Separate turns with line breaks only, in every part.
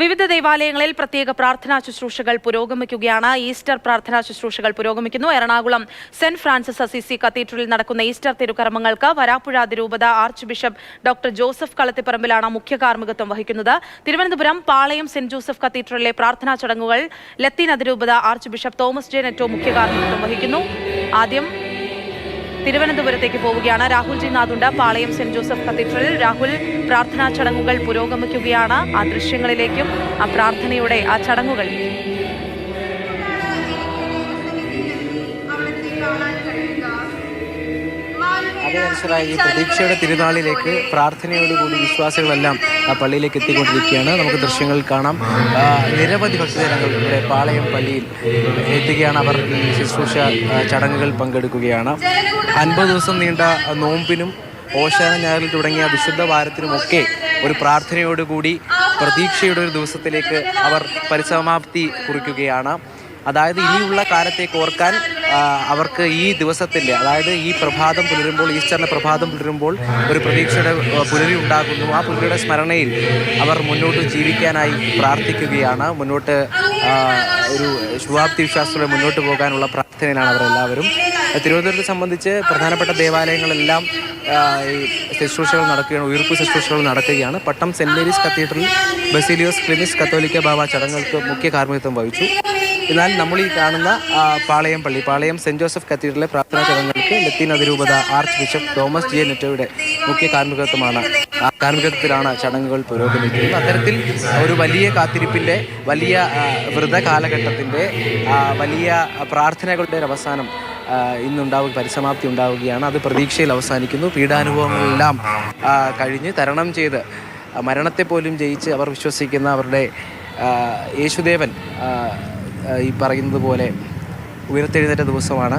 വിവിധ ദേവാലയങ്ങളിൽ പ്രത്യേക പ്രാർത്ഥനാ ശുശ്രൂഷകൾ പുരോഗമിക്കുകയാണ്. ഈസ്റ്റർ പ്രാർത്ഥനാ ശുശ്രൂഷകൾ പുരോഗമിക്കുന്നു. എറണാകുളം സെന്റ് ഫ്രാൻസിസ് അസിസി കത്തീഡ്രലിൽ നടക്കുന്ന ഈസ്റ്റർ തിരുക്കർമ്മങ്ങൾക്ക് വരാപ്പുഴ അതിരൂപത ആർച്ച് ബിഷപ്പ് ഡോക്ടർ ജോസഫ് കളത്തിപ്പറമ്പിലാണ് മുഖ്യ കാർമ്മികത്വം വഹിക്കുന്നത്. തിരുവനന്തപുരം പാളയം സെന്റ് ജോസഫ് കത്തീഡ്രലിലെ പ്രാർത്ഥനാ ചടങ്ങുകൾ ലത്തീൻ അതിരൂപത arch bishop Thomas J Netto മുഖ്യ കാർമ്മികത്വം വഹിക്കുന്നു. ആദ്യം തിരുവനന്തപുരത്തേക്ക് പോവുകയാണ്. രാഹുൽ ജി നാഥുണ്ട് പാളയം സെന്റ് ജോസഫ് കത്തീഡ്രലിൽ രാഹുൽ പ്രാർത്ഥനാ ചടങ്ങുകൾ പുരോഗമിക്കുകയാണ്. ആ ദൃശ്യങ്ങളിലേക്കും ആ പ്രാർത്ഥനയുടെ ആ ചടങ്ങുകൾ
ഈ പ്രതീക്ഷയുടെ തിരുനാളിലേക്ക് പ്രാർത്ഥനയോടുകൂടി വിശ്വാസികളെല്ലാം പള്ളിയിലേക്ക് എത്തിക്കൊണ്ടിരിക്കുകയാണ്. നമുക്ക് ദൃശ്യങ്ങൾ കാണാം. നിരവധി ഭക്തജനങ്ങൾ ഇവിടെ പാളയം പള്ളിയിൽ എത്തുകയാണ്. അവർ ഈ ശുശ്രൂഷ ചടങ്ങുകൾ പങ്കെടുക്കുകയാണ്. അൻപത് ദിവസം നീണ്ട നോമ്പിനും ഓശാന ഞായറിൽ തുടങ്ങിയ വിശുദ്ധ വാരത്തിനുമൊക്കെ ഒരു പ്രാർത്ഥനയോടുകൂടി പ്രതീക്ഷയുടെ ഒരു ദിവസത്തിലേക്ക് അവർ പരിസമാപ്തി കുറിക്കുകയാണ്. അതായത് ഇനിയുള്ള കാലത്തേക്ക് ഓർക്കാൻ അവർക്ക് ഈ ദിവസത്തിന്റെ അതായത് ഈ പ്രഭാതം പുലരുമ്പോൾ ഈസ്റ്ററിന്റെ പ്രഭാതം പുലരുമ്പോൾ ഒരു പ്രതീക്ഷയുടെ പുലരി ഉണ്ടാകുന്നു. ആ പുലരിയുടെ സ്മരണയിൽ അവർ മുന്നോട്ട് ജീവിക്കാനായി പ്രാർത്ഥിക്കുകയാണ്. മുന്നോട്ട് ഒരു ശുഭാപ്തി വിശ്വാസത്തോടെ മുന്നോട്ട് പോകാനുള്ള പ്രാർത്ഥനയിലാണ് അവരെല്ലാവരും. തിരുവനന്തപുരത്തെ സംബന്ധിച്ച് പ്രധാനപ്പെട്ട ദേവാലയങ്ങളെല്ലാം ഈ ശുശ്രൂഷകൾ നടക്കുകയാണ് ഉയർപ്പ് ശുശ്രൂഷകൾ നടക്കുകയാണ്. Pattom Saint Mary's cathedral Baselios Cleemis കത്തോലിക്ക ബാബ ചടങ്ങുകൾക്ക് മുഖ്യ കാർമ്മികത്വം വഹിച്ചു. എന്നാൽ നമ്മൾ ഈ കാണുന്ന പാളയം പള്ളി പാളയം സെന്റ് ജോസഫ് കത്തീഡ്രലിലെ പ്രാർത്ഥനാ ചടങ്ങുകൾക്ക് ലത്തീൻ അതിരൂപത ആർച്ച് ബിഷപ്പ് തോമസ് ജെ നെറ്റോയുടെ മുഖ്യ കാർമ്മികത്വമാണ്. കാർമ്മികത്വത്തിലാണ് ചടങ്ങുകൾ പുരോഗമിക്കുന്നത്. അത്തരത്തിൽ ഒരു വലിയ കാത്തിരിപ്പിന്റെ വലിയ വ്രത കാലഘട്ടത്തിന്റെ വലിയ പ്രാർത്ഥനകളുടെ അവസാനം ഇന്നുണ്ടാവുക പരിസമാപ്തി ഉണ്ടാവുകയാണ്. അത് പ്രതീക്ഷയിൽ അവസാനിക്കുന്നു. പീഡാനുഭവങ്ങളെല്ലാം കഴിഞ്ഞ് തരണം ചെയ്ത് മരണത്തെ പോലും ജയിച്ച് അവർ വിശ്വസിക്കുന്ന അവരുടെ യേശുദേവൻ ഈ പറയുന്നത് പോലെ ഉയർത്തെഴുന്നേറ്റ ദിവസമാണ്.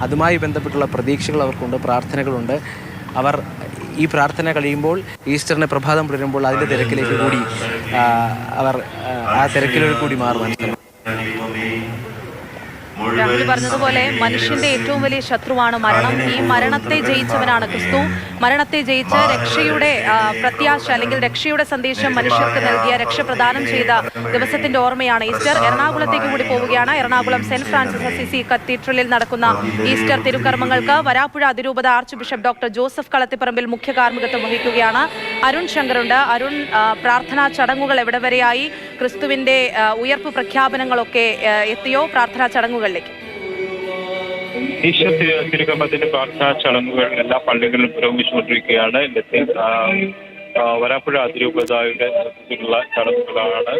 അതുമായി ബന്ധപ്പെട്ടുള്ള പ്രതീക്ഷകൾ അവർക്കുണ്ട് പ്രാർത്ഥനകളുണ്ട്. അവർ ഈ പ്രാർത്ഥന കഴിയുമ്പോൾ ഈസ്റ്ററിന് പ്രഭാതം പുലരുമ്പോൾ അതിന്റെ തിരക്കിലേക്ക് കൂടി അവർ ആ, തിരക്കിലേക്ക് കൂടി മാറുവാൻ
രാഹുൽ പറഞ്ഞതുപോലെ മനുഷ്യന്റെ ഏറ്റവും വലിയ ശത്രുവാണ് മരണം. ഈ മരണത്തെ ജയിച്ചവനാണ് ക്രിസ്തു. മരണത്തെ ജയിച്ച് രക്ഷയുടെ പ്രത്യാശ അല്ലെങ്കിൽ രക്ഷയുടെ സന്ദേശം മനുഷ്യർക്ക് നൽകിയ രക്ഷ പ്രദാനം ചെയ്ത ദിവസത്തിന്റെ ഓർമ്മയാണ് ഈസ്റ്റർ. എറണാകുളത്തേക്ക് കൂടി പോവുകയാണ്. എറണാകുളം സെന്റ് ഫ്രാൻസിസ് അസിസി കത്തീഡ്രലിൽ നടക്കുന്ന ഈസ്റ്റർ തിരുക്കർമ്മങ്ങൾക്ക് വരാപ്പുഴ അതിരൂപത arch bishop doctor Joseph Kalathiparambil മുഖ്യ കാർമ്മികത്വം വഹിക്കുകയാണ്. അരുൺ ശങ്കറുണ്ട്. അരുൺ പ്രാർത്ഥനാ ചടങ്ങുകൾ എവിടെ വരെയായി? ക്രിസ്തുവിന്റെ ഉയർപ്പ് പ്രഖ്യാപനങ്ങളൊക്കെ എത്തിയോ? പ്രാർത്ഥനാ ചടങ്ങുകളിലേക്ക്
ഈശ്വര തിരുക്കമ്പത്തിന്റെ പ്രാർത്ഥനാ ചടങ്ങുകൾ എല്ലാ പള്ളികളിലും പുരോഗമിച്ചുകൊണ്ടിരിക്കുകയാണ്. വരാപ്പുഴ അതിരൂപതായുടെ നേതൃത്വത്തിലുള്ള ചടങ്ങുകളാണ്.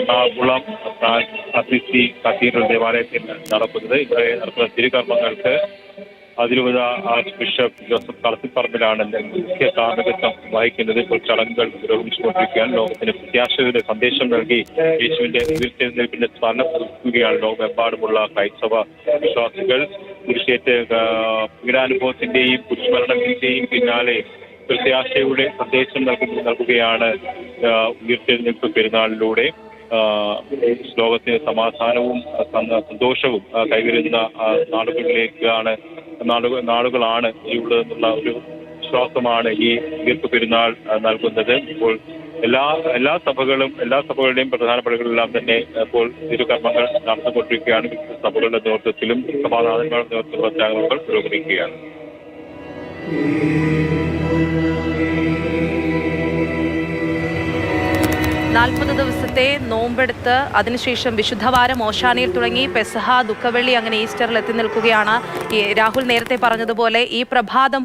എറണാകുളം അസിസി കത്തീഡ്രൽ ദേവാലയത്തിൽ നടക്കുന്നത്. ഇവിടെ നടക്കുന്ന തിരുകർമ്മങ്ങൾക്ക് അതിരൂപത ആർച്ച് ബിഷപ്പ് ജോസഫ് കളത്തിപ്പറമ്പിലാണ് മുഖ്യ കാർമ്മികത്വം വഹിക്കുന്നത്. ഇപ്പോൾ ചടങ്ങുകൾ പുരോഗമിച്ചുകൊണ്ടിരിക്കുകയാണ്. ലോകത്തിന് പ്രത്യാശയുടെ സന്ദേശം നൽകി യേശുവിന്റെ ഉയർത്തെഴുന്നേൽപ്പിന്റെ സ്മരണം പുതുക്കുകയാണ്. ലോകമെമ്പാടുമുള്ള ക്രൈസ്തവ വിശ്വാസികൾ കുരിശേറ്റ് പീഡാനുഭവത്തിന്റെയും കുരിശുമരണത്തിന്റെയും പിന്നാലെ പ്രത്യാശയുടെ സന്ദേശം നൽകുന്നു നൽകുകയാണ് ഉയർത്തെഴുന്നേൽപ്പ് പെരുന്നാളിലൂടെ. ലോകത്തിന് സമാധാനവും സന്തോഷവും കൈവരുന്ന നാടുകളിലേക്കാണ് നാടുകൾ നാളുകളാണ് ഈ ഉള്ളതെന്നുള്ള ഒരു വിശ്വാസമാണ് ഈ ഈർപ്പ് പെരുന്നാൾ നൽകുന്നത്. ഇപ്പോൾ എല്ലാ എല്ലാ സഭകളും എല്ലാ സഭകളുടെയും പ്രധാന പള്ളികളിലെല്ലാം തന്നെ ഇപ്പോൾ തിരുകർമ്മങ്ങൾ നടന്നുകൊണ്ടിരിക്കുകയാണ്. സഭകളുടെ നേതൃത്വത്തിലും സമാധാനങ്ങളുടെ നേതൃത്വത്തിലും ചടങ്ങുകൾ പുരോഗമിക്കുകയാണ്.
നാൽപ്പത് ദിവസത്തെ നോമ്പെടുത്ത് അതിനുശേഷം വിശുദ്ധവാരം ഓശാനയിൽ തുടങ്ങി പെസഹ ദുഃഖവെള്ളി അങ്ങനെ ഈസ്റ്ററിൽ എത്തി നിൽക്കുകയാണ്. രാഹുൽ നേരത്തെ പറഞ്ഞതുപോലെ ഈ പ്രഭാതം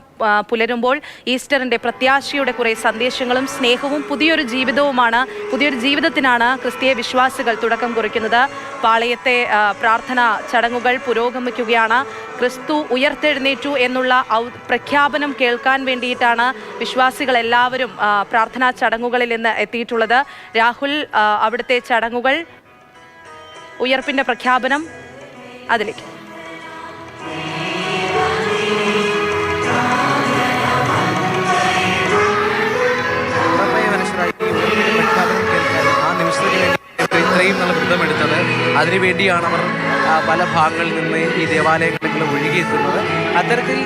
പുലരുമ്പോൾ ഈസ്റ്ററിന്റെ പ്രത്യാശയുടെ കുറെ സന്ദേശങ്ങളും സ്നേഹവും പുതിയൊരു ജീവിതവുമാണ് പുതിയൊരു ജീവിതത്തിനാണ് ക്രിസ്തീയ വിശ്വാസികൾ തുടക്കം കുറിക്കുന്നത്. പാളയത്തെ പ്രാർത്ഥനാ പ്രാർത്ഥന ചടങ്ങുകൾ പുരോഗമിക്കുകയാണ്. ക്രിസ്തു ഉയർത്തെഴുന്നേറ്റു എന്നുള്ള പ്രഖ്യാപനം കേൾക്കാൻ വേണ്ടിയിട്ടാണ് വിശ്വാസികൾ എല്ലാവരും പ്രാർത്ഥനാ ചടങ്ങുകളിൽ നിന്ന് എത്തിയിട്ടുള്ളത്. രാഹുൽ അവിടുത്തെ ചടങ്ങുകൾ ഉയർപ്പിന്റെ പ്രഖ്യാപനം അതിലേക്ക്.
ഇത്രയും നല്ല അതിനുവേണ്ടിയാണ് അവർ പല ഭാഗങ്ങളിൽ നിന്ന് ഈ ദേവാലയങ്ങളിൽ ഒഴുകിയെത്തുന്നത്. അത്തരത്തിൽ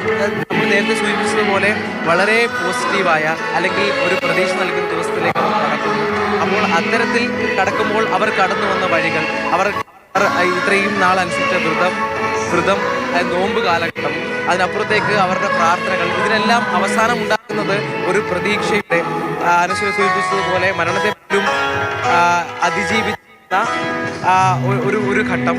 നമ്മൾ നേരത്തെ സൂചിപ്പിച്ചതുപോലെ വളരെ പോസിറ്റീവായ അല്ലെങ്കിൽ ഒരു പ്രതീക്ഷ നൽകുന്ന ദിവസത്തിലേക്ക് അവർ കടക്കുന്നു. അപ്പോൾ അത്തരത്തിൽ കടക്കുമ്പോൾ അവർ കടന്നു വന്ന വഴികൾ അവർ ഇത്രയും നാൾ അനുസരിച്ച വ്രതം വ്രതം നോമ്പ് കാലഘട്ടം അതിനപ്പുറത്തേക്ക് അവരുടെ പ്രാർത്ഥനകൾ ഇതിനെല്ലാം അവസാനം ഉണ്ടാക്കുന്നത് ഒരു പ്രതീക്ഷയുടെ അനശ്വര സൂചിപ്പിച്ചതുപോലെ മരണത്തെ പോലും അതിജീവിച്ച് ഒരു ഒരു ഘട്ടം.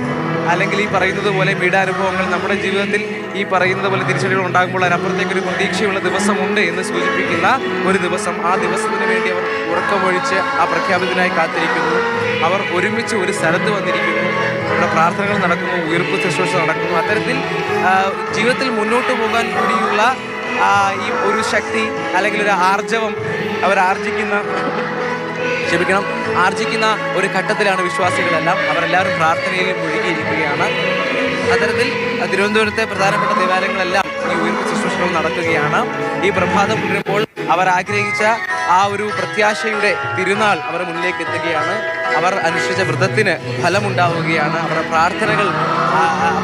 അല്ലെങ്കിൽ ഈ പറയുന്നത് പോലെ പീഡാനുഭവങ്ങൾ നമ്മുടെ ജീവിതത്തിൽ ഈ പറയുന്നത് പോലെ തിരിച്ചടികൾ ഉണ്ടാകുമ്പോൾ അതിനപ്പുറത്തേക്ക് ഒരു പ്രതീക്ഷയുള്ള ദിവസമുണ്ട് എന്ന് സൂചിപ്പിക്കുന്ന ഒരു ദിവസം. ആ ദിവസത്തിന് വേണ്ടി അവർ ഉറക്കമൊഴിച്ച് ആ പ്രഖ്യാപനത്തിനായി കാത്തിരിക്കുന്നു. അവർ ഒരുമിച്ച് ഒരു സ്ഥലത്ത് വന്നിരിക്കുന്നു. അവരുടെ പ്രാർത്ഥനകൾ നടക്കുന്നു ഉയർപ്പ് ശുശ്രൂഷ നടക്കുന്നു. അത്തരത്തിൽ ജീവിതത്തിൽ മുന്നോട്ട് പോകാൻ കൂടിയുള്ള ഈ ഒരു ശക്തി അല്ലെങ്കിൽ ഒരു ആർജവം അവർ ആർജിക്കുന്ന ക്ഷമിക്കണം. ആർജിക്കുന്ന ഒരു ഘട്ടത്തിലാണ് വിശ്വാസികളെല്ലാം. അവരെല്ലാവരും പ്രാർത്ഥനയിൽ മുഴുകിയിരിക്കുകയാണ്. അത്തരത്തിൽ തിരുവനന്തപുരത്തെ പ്രധാനപ്പെട്ട ദേവാലയങ്ങളെല്ലാം ഈ ഉയർപ്പ് ശുശ്രൂഷകൾ നടക്കുകയാണ് ഈ പ്രഭാതം പുലരുമ്പോൾ അവർ ആഗ്രഹിച്ച ആ ഒരു പ്രത്യാശയുടെ തിരുനാൾ അവരുടെ മുന്നിലേക്ക് എത്തുകയാണ്. അവർ അനുഷ്ഠിച്ച വ്രതത്തിന് ഫലമുണ്ടാവുകയാണ്. അവരുടെ പ്രാർത്ഥനകൾ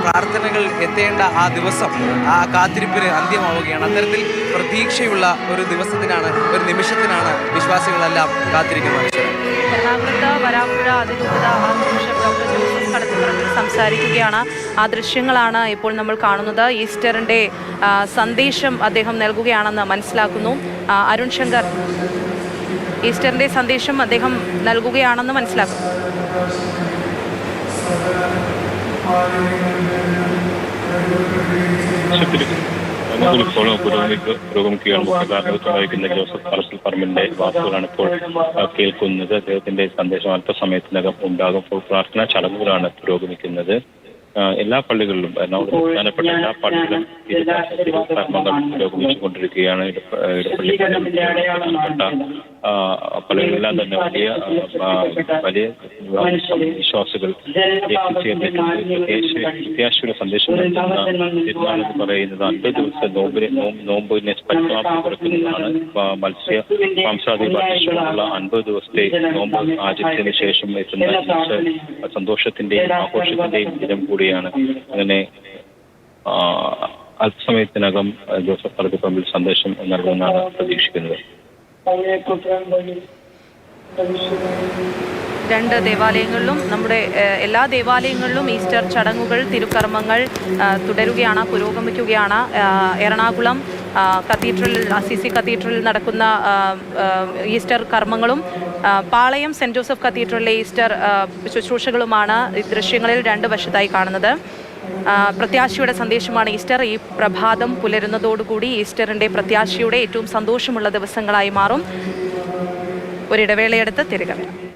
പ്രാർത്ഥനകൾ എത്തേണ്ട ആ ദിവസം ആ കാത്തിരിപ്പിന് അന്ത്യമാവുകയാണ്. അത്തരത്തിൽ പ്രതീക്ഷയുള്ള ഒരു ദിവസത്തിനാണ് ഒരു നിമിഷത്തിനാണ് വിശ്വാസികളെല്ലാം കാത്തിരിക്കുന്നത്.
സംസാരിക്കുകയാണ്. ആ ദൃശ്യങ്ങളാണ് ഇപ്പോൾ നമ്മൾ കാണുന്നത്. ഈസ്റ്ററിന്റെ സന്ദേശം അദ്ദേഹം നൽകുകയാണെന്ന് മനസ്സിലാക്കുന്നു. അരുൺ ശങ്കർ. ഈസ്റ്ററിന്റെ സന്ദേശം അദ്ദേഹം നൽകുകയാണെന്ന്
മനസ്സിലാക്കും പുരോഗമിക്ക് പുരോഗമിക്കുകയാണ് വഹിക്കുന്ന ജോസഫ് പറമ്പിൽ പറമ്പിന്റെ വാക്കുകളാണ് ഇപ്പോൾ കേൾക്കുന്നത് അദ്ദേഹത്തിന്റെ സന്ദേശം അല്പസമയത്തിനകം ഉണ്ടാകും. ഇപ്പോൾ പ്രാർത്ഥനാ ചടങ്ങുകളാണ് പുരോഗമിക്കുന്നത്. എല്ലാ പള്ളികളിലും എറണാകുളം പ്രധാനപ്പെട്ട എല്ലാ പള്ളികളിലും കർമ്മങ്ങൾ പുരോഗമിച്ചുകൊണ്ടിരിക്കുകയാണ്. ഇടപ്പള്ളി പ്രധാനപ്പെട്ട പള്ളികളെല്ലാം തന്നെ വലിയ വലിയ വിശ്വാസികൾ പ്രത്യാശയുടെ സന്ദേശം നൽകുന്ന പറയുന്നത് അൻപത് ദിവസം നോമ്പിനെ നോമ്പ് നോമ്പിനെ പരിസമാപ്തി കുറയ്ക്കുന്നതാണ്. മത്സ്യ മാംസാദി ഭക്ഷണമുള്ള അൻപത് ദിവസത്തെ നോമ്പ് ആചരിച്ചതിന് ശേഷം എത്തുന്ന സന്തോഷത്തിന്റെയും ആഘോഷത്തിന്റെയും ദിനം കൂടിയാണ്. അങ്ങനെ അല്പസമയത്തിനകം ജോസഫ് പറമ്പിൽ സന്ദേശം നൽകുമെന്നാണ് പ്രതീക്ഷിക്കുന്നത്.
രണ്ട് ദേവാലയങ്ങളിലും നമ്മുടെ എല്ലാ ദേവാലയങ്ങളിലും ഈസ്റ്റർ ചടങ്ങുകൾ തിരുക്കർമ്മങ്ങൾ തുടരുകയാണ് പുരോഗമിക്കുകയാണ്. എറണാകുളം കത്തീഡ്രലിൽ അസിസി കത്തീഡ്രലിൽ നടക്കുന്ന ഈസ്റ്റർ കർമ്മങ്ങളും പാളയം സെന്റ് ജോസഫ് കത്തീഡ്രലിലെ ഈസ്റ്റർ ശുശ്രൂഷകളുമാണ് ദൃശ്യങ്ങളിൽ രണ്ട് വശത്തായി കാണുന്നത്. പ്രത്യാശയുടെ സന്ദേശമാണ് ഈസ്റ്റർ. ഈ പ്രഭാതം പുലരുന്നതോടുകൂടി ഈസ്റ്ററിന്റെ പ്രത്യാശയുടെ ഏറ്റവും സന്തോഷമുള്ള ദിവസങ്ങളായി മാറും. ഒരിടവേളയെടുത്ത് തിരികെ വരാം.